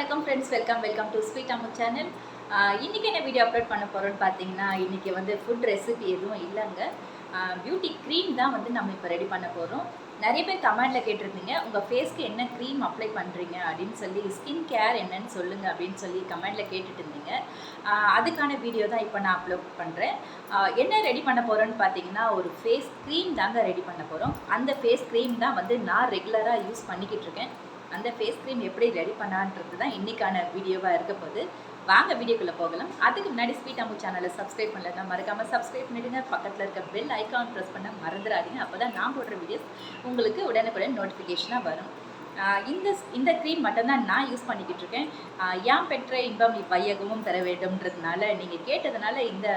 வணக்கம் friends welcome welcome to sweet Ammu channel இன்றைக்கி என்ன வீடியோ அப்லோட் பண்ண போகிறோன்னு பார்த்தீங்கன்னா இன்றைக்கி வந்து ஃபுட் ரெசிபி எதுவும் இல்லைங்க. பியூட்டி க்ரீம் தான் வந்து நம்ம இப்போ ரெடி பண்ண போகிறோம் நிறைய பேர் கமெண்டில் கேட்டிருந்தீங்க உங்கள் ஃபேஸ்க்கு என்ன க்ரீம் அப்ளை பண்ணுறீங்க அப்படின்னு சொல்லி ஸ்கின் கேர் என்னன்னு சொல்லுங்கள் அப்படின்னு சொல்லி கமெண்டில் கேட்டுட்டு இருந்தீங்க. அதுக்கான வீடியோ தான் இப்போ நான் அப்லோட் பண்ணுறேன் என்ன ரெடி பண்ண போகிறோன்னு பார்த்தீங்கன்னா ஒரு ஃபேஸ் க்ரீம் தாங்க ரெடி பண்ண போகிறோம் அந்த ஃபேஸ் க்ரீம் தான் வந்து நான் ரெகுலராக யூஸ் பண்ணிக்கிட்டு இருக்கேன். அந்த ஃபேஸ் க்ரீம் எப்படி ரெடி பண்ணான்றது தான் இன்றைக்கான வீடியோவாக இருக்க போகுது. வாங்க வீடியோக்குள்ளே போகலாம். அதுக்கு முன்னாடி ஸ்வீட் அம்மு சேனலை சப்ஸ்கிரைப் பண்ணலன்னா மறக்காமல் சப்ஸ்கிரைப் பண்ணிவிடுங்க பக்கத்தில் இருக்க பெல் ஐக்கான் ப்ரெஸ் பண்ண மறந்துடாதீங்க. அப்போ தான் நான் போடுற வீடியோஸ் உங்களுக்கு உடனுக்குடன் நோட்டிஃபிகேஷனாக வரும். இந்த இந்த க்ரீம் மட்டும்தான் நான் யூஸ் பண்ணிக்கிட்டு இருக்கேன். ஏன் பெற்ற இன்பம் வையகமும் தர வேண்டும்ன்றதுனால நீங்கள் கேட்டதுனால இந்த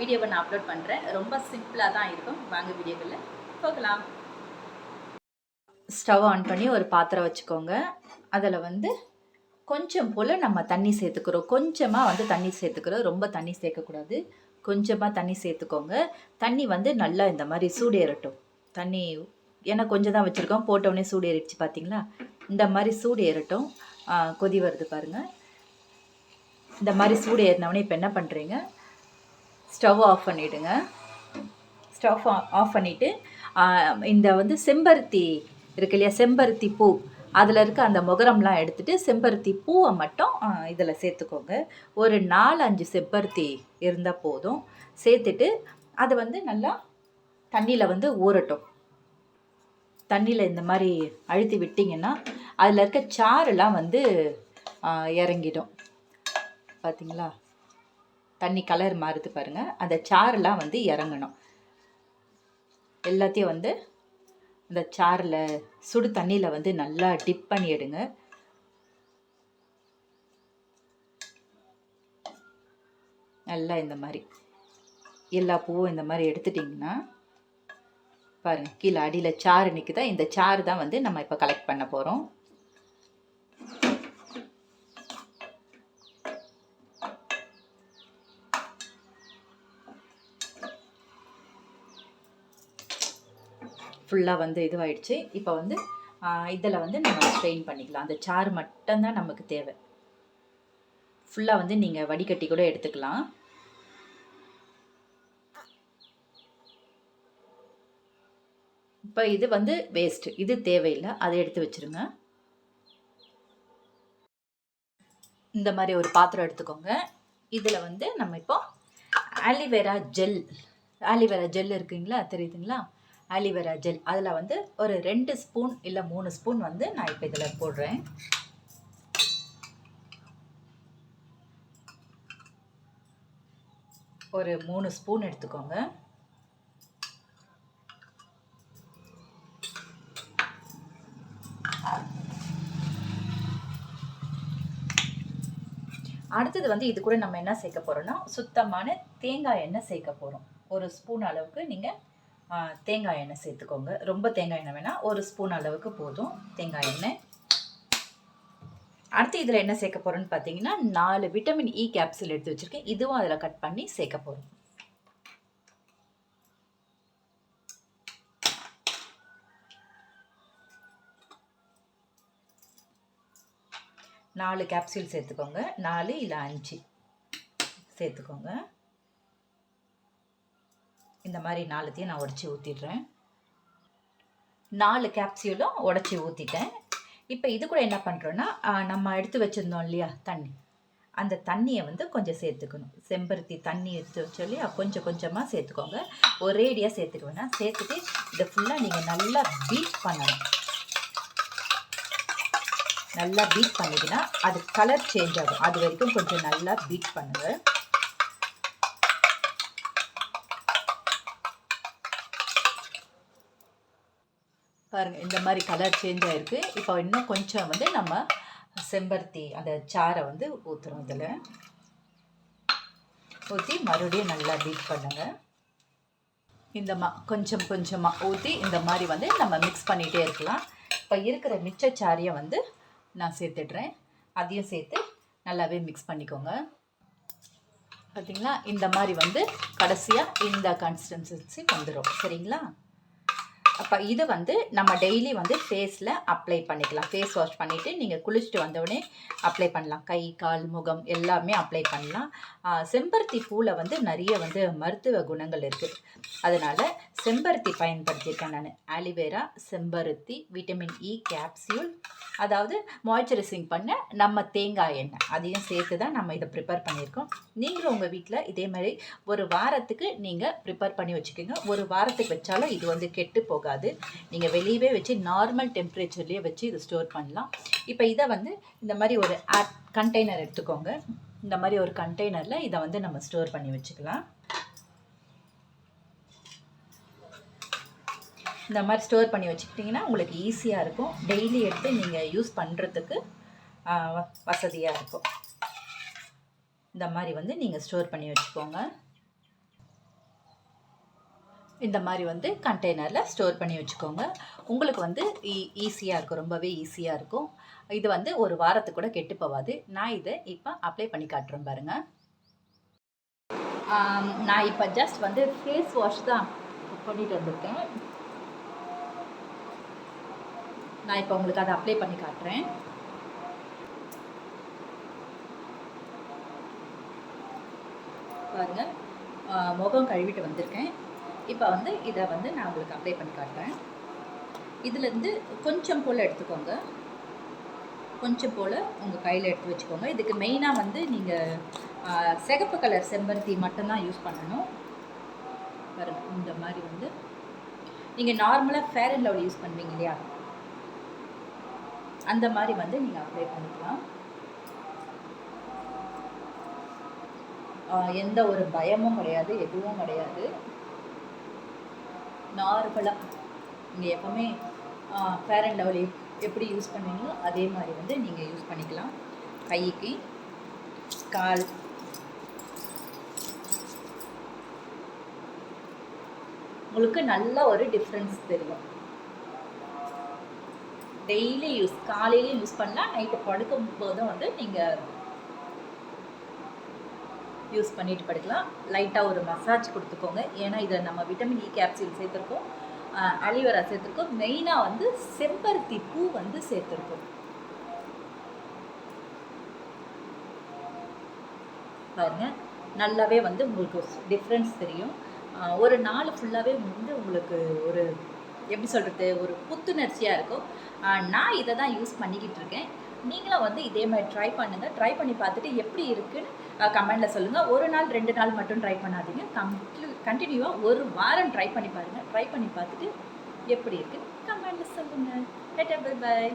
வீடியோவை நான் அப்லோட் பண்ணுறேன் ரொம்ப சிம்பிளாக தான் இருக்கும். வாங்க வீடியோக்குள்ளே போகலாம். ஸ்டவ் ஆன் பண்ணி ஒரு பாத்திரம் வச்சுக்கோங்க. அதில் வந்து கொஞ்சம் போல் நம்ம தண்ணி சேர்த்துக்கிறோம். கொஞ்சமாக வந்து தண்ணி சேர்த்துக்கிறோம். ரொம்ப தண்ணி சேர்க்கக்கூடாது. கொஞ்சமாக தண்ணி சேர்த்துக்கோங்க. தண்ணி வந்து நல்லா இந்த மாதிரி சூடேறட்டும். தண்ணி ஏன்னா கொஞ்சம் தான் வச்சுருக்கோம். போட்டோடனே சூடு ஏறிடுச்சு பார்த்தீங்களா இந்த மாதிரி சூடு ஏறட்டும் கொதி வருது பாருங்கள் இந்த மாதிரி சூடு ஏறினவொடனே இப்போ என்ன பண்ணுறீங்க ஸ்டவ் ஆஃப் பண்ணிவிடுங்க ஸ்டவ் ஆஃப் பண்ணிவிட்டு இந்த வந்து செம்பருத்தி இருக்கு இல்லையா? செம்பருத்தி பூ. அதில் இருக்க அந்த முகரம்லாம் எடுத்துட்டு செம்பருத்தி பூவை மட்டும் இதில் சேர்த்துக்கோங்க. ஒரு நாலு அஞ்சு செம்பருத்தி இருந்தால் போதும். சேர்த்துட்டு அது வந்து நல்லா தண்ணியில் வந்து ஊறட்டும். தண்ணியில் இந்த மாதிரி அழுத்தி விட்டிங்கன்னா அதில் இருக்க சாறுலாம் வந்து இறங்கிடும். பார்த்தீங்களா தண்ணி கலர் மாறுது பாருங்கள் அந்த சாறுலாம் வந்து இறங்கணும். எல்லாத்தையும் வந்து இந்த சாரில் சுடு தண்ணியில் வந்து நல்லா டிப் பண்ணி எடுங்க. நல்லா இந்த மாதிரி எல்லா பூவும் இந்த மாதிரி எடுத்துட்டிங்கன்னா பாருங்கள் கீழே அடியில் சாறு நிற்குதா இந்த சாறு தான் வந்து நம்ம இப்போ கலெக்ட் பண்ண போகிறோம் ஃபுல்லாக வந்து இதுவாயிடுச்சு. இப்போ வந்து இதில் வந்து நம்ம ஸ்ட்ரெயின் பண்ணிக்கலாம். அந்த சாறு மட்டும்தான் நமக்கு தேவை. ஃபுல்லாக வந்து நீங்கள் வடிகட்டி கூட எடுத்துக்கலாம். இப்போ இது வந்து வேஸ்ட் இது தேவையில்லை. அதை எடுத்து வச்சிருங்க. இந்த மாதிரி ஒரு பாத்திரம் எடுத்துக்கோங்க. இதில் வந்து நம்ம இப்போ ஆலிவேரா ஜெல் ஆலிவேரா ஜெல் இருக்குங்களா? தெரியுதுங்களா? Aloe vera gel. அதில் வந்து ஒரு ரெண்டு ஸ்பூன் இல்லை மூணு ஸ்பூன் வந்து நான் இப்போ இதில் போடுறேன். ஒரு மூணு ஸ்பூன் எடுத்துக்கோங்க. அடுத்தது வந்து இது கூட நம்ம என்ன சேர்க்க போகிறோம்னா சுத்தமான தேங்காய் எண்ணெய் சேர்க்க போகிறோம் ஒரு ஸ்பூன் அளவுக்கு நீங்கள் தேங்காய் எண்ணெய் சேர்த்துக்கோங்க. ரொம்ப தேங்காய் எண்ணெய் வேணால் ஒரு ஸ்பூன் அளவுக்கு போதும். தேங்காய் எண்ணெய். அடுத்து இதில் என்ன சேர்க்க போகிறோன்னு பார்த்தீங்கன்னா நாலு விட்டமின் இ கேப்சூல் எடுத்து வச்சுருக்கேன். இதுவும் அதில் கட் பண்ணி சேர்க்க போகிறோம் நாலு கேப்சூல் சேர்த்துக்கோங்க. நாலு இல்லை அஞ்சு. சேர்த்துக்கோங்க. இந்த மாதிரி நாலுத்தையும் நான் உடச்சி ஊற்றிடுறேன் நாலு கேப்சியூலும் உடச்சி ஊற்றிட்டேன் இப்போ இது கூட என்ன பண்ணுறோன்னா நம்ம எடுத்து வச்சுருந்தோம் இல்லையா தண்ணி. அந்த தண்ணியை வந்து கொஞ்சம் சேர்த்துக்கணும். செம்பருத்தி தண்ணி எடுத்து சொல்லி கொஞ்சம் கொஞ்சமாக சேர்த்துக்கோங்க. ஒரேடியாக சேர்த்துக்க வேணாம் சேர்த்துட்டு இதை ஃபுல்லாக நீங்கள் நல்லா பீட் பண்ணணும். நல்லா பீட் பண்ணிக்கினா அது கலர் சேஞ்ச் ஆகும். அது வரைக்கும் கொஞ்சம் நல்லா பீட் பண்ணுங்கள் பாருங்கள் இந்த மாதிரி கலர் சேஞ்ச் ஆகிருக்கு இப்போ இன்னும் கொஞ்சம் வந்து நம்ம செம்பருத்தி அந்த சாறை வந்து ஊற்றுறோம் இதில். ஊற்றி மறுபடியும் நல்லா பீட் பண்ணுங்கள் இந்த மா கொஞ்சம் கொஞ்சமாக ஊற்றி இந்த மாதிரி வந்து நம்ம மிக்ஸ் பண்ணிகிட்டே இருக்கலாம். இப்போ இருக்கிற மிச்ச சாரியை வந்து நான் சேர்த்துடுறேன். அதையும் சேர்த்து நல்லாவே மிக்ஸ் பண்ணிக்கோங்க. பார்த்திங்களா? இந்த மாதிரி வந்து கடைசியாக இந்த கன்சிஸ்டன்சி வந்துடும் சரிங்களா? அப்போ இது வந்து நம்ம டெய்லி வந்து ஃபேஸில் அப்ளை பண்ணிக்கலாம். ஃபேஸ் வாஷ் பண்ணிவிட்டு நீங்கள் குளிச்சுட்டு வந்தவுடனே அப்ளை பண்ணலாம். கை கால் முகம் எல்லாமே அப்ளை பண்ணலாம். செம்பருத்தி பூவில் வந்து நிறைய வந்து மருத்துவ குணங்கள் இருக்குது அதனால் செம்பருத்தி பயன்படுத்தியிருக்கேன் நான். ஆலிவேரா செம்பருத்தி விட்டமின் இ கேப்சியூல் அதாவது மாய்ச்சரைசிங் பண்ண நம்ம தேங்காய் எண்ணெய். அதையும் சேர்த்து தான் நம்ம இதை ப்ரிப்பேர் பண்ணியிருக்கோம். நீங்களும் உங்கள் வீட்டில் இதே மாதிரி ஒரு வாரத்துக்கு நீங்கள் ப்ரிப்பேர் பண்ணி வச்சுக்கோங்க. ஒரு வாரத்துக்கு வச்சாலும் இது வந்து கெட்டு போகாது. நீங்கள் வெளியவே வச்சு நார்மல் டெம்பரேச்சர்லேயே வச்சு இது ஸ்டோர் பண்ணலாம். இப்போ இதை வந்து இந்த மாதிரி ஒரு ஆட் கண்டெய்னர் எடுத்துக்கோங்க. இந்த மாதிரி ஒரு கண்டெய்னரில் இதை வந்து நம்ம ஸ்டோர் பண்ணி வச்சுக்கலாம். இந்த மாதிரி ஸ்டோர் பண்ணி வச்சுக்கிட்டிங்கன்னா உங்களுக்கு ஈஸியாக இருக்கும். டெய்லி எடுத்து நீங்கள் யூஸ் பண்ணுறதுக்கு வசதியாக இருக்கும். இந்த மாதிரி வந்து நீங்கள் ஸ்டோர் பண்ணி வச்சுக்கோங்க. இந்த மாதிரி வந்து கண்டெய்னரில் ஸ்டோர் பண்ணி வச்சுக்கோங்க. உங்களுக்கு வந்து e-, ஈ ஈஸியாக இருக்கும் ரொம்பவே ஈஸியாக இருக்கும். இது வந்து ஒரு வாரத்துக்கு கூட கெட்டு போகாது. நான் இதை இப்போ அப்ளை பண்ணி காட்டுறேன் பாருங்கள் நான் இப்போ ஜஸ்ட் வந்து ஃபேஸ் வாஷ் தான் பண்ணிட்டு வந்திருக்கேன். நான் இப்போ உங்களுக்கு அதை அப்ளை பண்ணி காட்டுறேன். பாருங்க. முகம் கழுவிட்டு வந்திருக்கேன். இப்போ வந்து இதை வந்து நான் உங்களுக்கு அப்ளை பண்ணி காட்டுறேன். இதுலேருந்து கொஞ்சம் போல் எடுத்துக்கோங்க. கொஞ்சம் போல் உங்கள் கையில் எடுத்து வச்சுக்கோங்க. இதுக்கு மெயினாக வந்து நீங்கள் சிகப்பு கலர் செம்பருத்தி மட்டும்தான் யூஸ் பண்ணணும். பாருங்க இந்த மாதிரி வந்து. நீங்கள் நார்மலாக ஃபேர் அண்ட் லவ்லி யூஸ் பண்ணுவீங்க இல்லையா? அந்த மாதிரி வந்து நீங்கள் அப்ளை பண்ணிக்கலாம். எந்த ஒரு பயமும் கிடையாது எதுவும் கிடையாது. நார்மலாக நீங்கள் எப்போவுமே ஃபேர் அண்ட் லவ்லி எப்படி யூஸ் பண்ணுவீங்களோ அதே மாதிரி வந்து நீங்கள் யூஸ் பண்ணிக்கலாம். கைக்கு கால். உங்களுக்கு நல்ல ஒரு டிஃப்ரென்ஸ் தெரியும். டெய்லி யூஸ் காலையிலையும் யூஸ் பண்ணலாம் நைட்டு படுக்கும் போதும் வந்து நீங்கள் யூஸ் பண்ணிட்டு படுக்கலாம். லைட்டாக ஒரு மசாஜ் கொடுத்துக்கோங்க. ஏன்னா இதில் நம்ம விட்டமின் இ e கேப்சியூல் சேர்த்துருக்கோம். அலிவரா சேர்த்துருக்கோம். மெயினாக வந்து செம்பருத்தி பூ வந்து சேர்த்துருக்கோம். பாருங்க. நல்லாவே வந்து உங்களுக்கு டிஃப்ரென்ஸ் தெரியும். ஒரு நாள் ஃபுல்லாகவே வந்து உங்களுக்கு ஒரு எப்படி சொல்கிறது ஒரு புத்துணர்ச்சியாக இருக்கும். ஆஹ் நான் இதை தான் யூஸ் பண்ணிக்கிட்டு இருக்கேன். நீங்களும் வந்து இதே மாதிரி ட்ரை பண்ணுங்கள் ட்ரை பண்ணி பார்த்துட்டு எப்படி இருக்குன்னு கமெண்டில் சொல்லுங்கள் ஒரு நாள் ரெண்டு நாள் மட்டும் ட்ரை பண்ணாதீங்க. கம்ப்ளீ கண்டினியூவாக ஒரு வாரம் ட்ரை பண்ணி பாருங்கள் ட்ரை பண்ணி பார்த்துட்டு எப்படி இருக்குன்னு கமெண்டில் சொல்லுங்கள் பை பாய்